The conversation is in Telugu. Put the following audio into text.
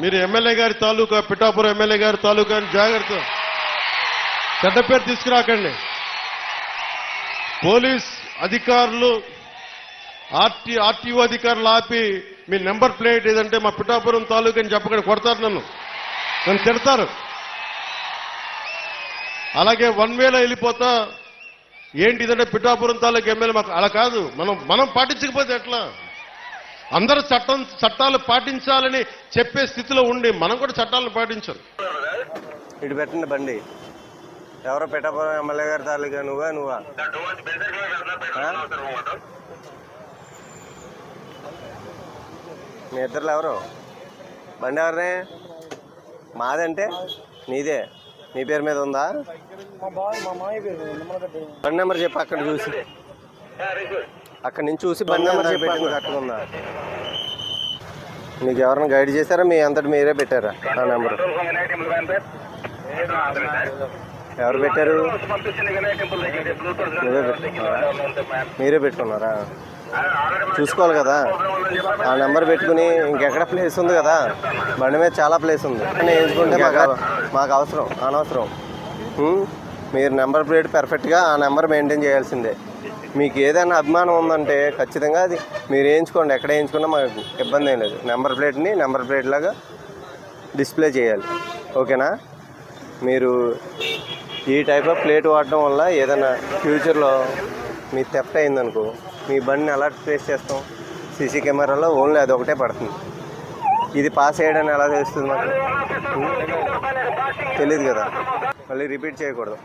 మీరు ఎమ్మెల్యే గారి తాలూకా పిఠాపురం ఎమ్మెల్యే గారి తాలూకా అని జాగ్రత్త. చెడ్డ పేరు తీసుకురాకండి. పోలీస్ అధికారులు ఆర్టీ ఆర్టీఓ అధికారులు ఆపి మీ నెంబర్ ప్లేట్ ఏదంటే మా పిఠాపురం తాలూకా అని చెప్పకండి కొడతారు నన్ను. నన్ను తిడతారు. అలాగే వన్ వేలో వెళ్ళిపోతా ఏంటి ఇదంటే పిఠాపురం తాలూకా ఎమ్మెల్యే మాకు అలా కాదు. మనం మనం పాటించకపోతే ఎట్లా? అందరూ చట్టం చట్టాలు పాటించాలని చెప్పే స్థితిలో ఉండి మనం కూడా చట్టాలను పాటించాలి. ఇటు పెట్టండి బండి. ఎవరో పెట్టపురం ఎమ్మెల్యే గారి తాలూకా నువ్వా నువ్వా? మీ ఇద్దరు ఎవరు? బండి ఎవరినే మాదంటే నీదే. నీ పేరు మీద ఉందా? మా బావ మా మామయ్య పేరు నిమ్మలగడ్డ బండి నెంబర్ చెప్పు అక్కడ చూసి. అక్కడ నుంచి చూసి బండి నెంబర్ ఉందా మీకు ఎవరైనా గైడ్ చేశారా? మీ అంతటి మీరే పెట్టారా ఆ నెంబర్? ఎవరు పెట్టారు? మీరే పెట్టుకున్నారా? చూసుకోవాలి కదా. ఆ నెంబర్ పెట్టుకుని ఇంకెక్కడ ప్లేస్ ఉంది కదా? బండి మీద చాలా ప్లేస్ ఉంది. కానీ ఎంచుకుంటే మాకు మాకు అవసరం అనవసరం? మీరు నెంబర్ ప్లేట్ పర్ఫెక్ట్గా ఆ నెంబర్ మెయింటైన్ చేయాల్సిందే. మీకు ఏదైనా అభిమానం ఉందంటే ఖచ్చితంగా అది మీరు వేయించుకోండి. ఎక్కడ వేయించుకున్నా మాకు ఇబ్బంది ఏం లేదు. నెంబర్ ప్లేట్ని నెంబర్ ప్లేట్ లాగా డిస్ప్లే చేయాలి. ఓకేనా? మీరు ఈ టైప్ ఆఫ్ ప్లేట్ వాడటం వల్ల ఏదైనా ఫ్యూచర్లో మీ థెఫ్ట్ అయిందనుకో మీ బండిని అలర్ట్ ప్లేస్ చేస్తాం. సీసీ కెమెరాలో ఓన్లీ అది ఒకటే పడుతుంది. ఇది పాస్ అయ్యాడని ఎలా తెలుస్తుంది మాకు? తెలియదు కదా. మళ్ళీ రిపీట్ చేయకూడదు.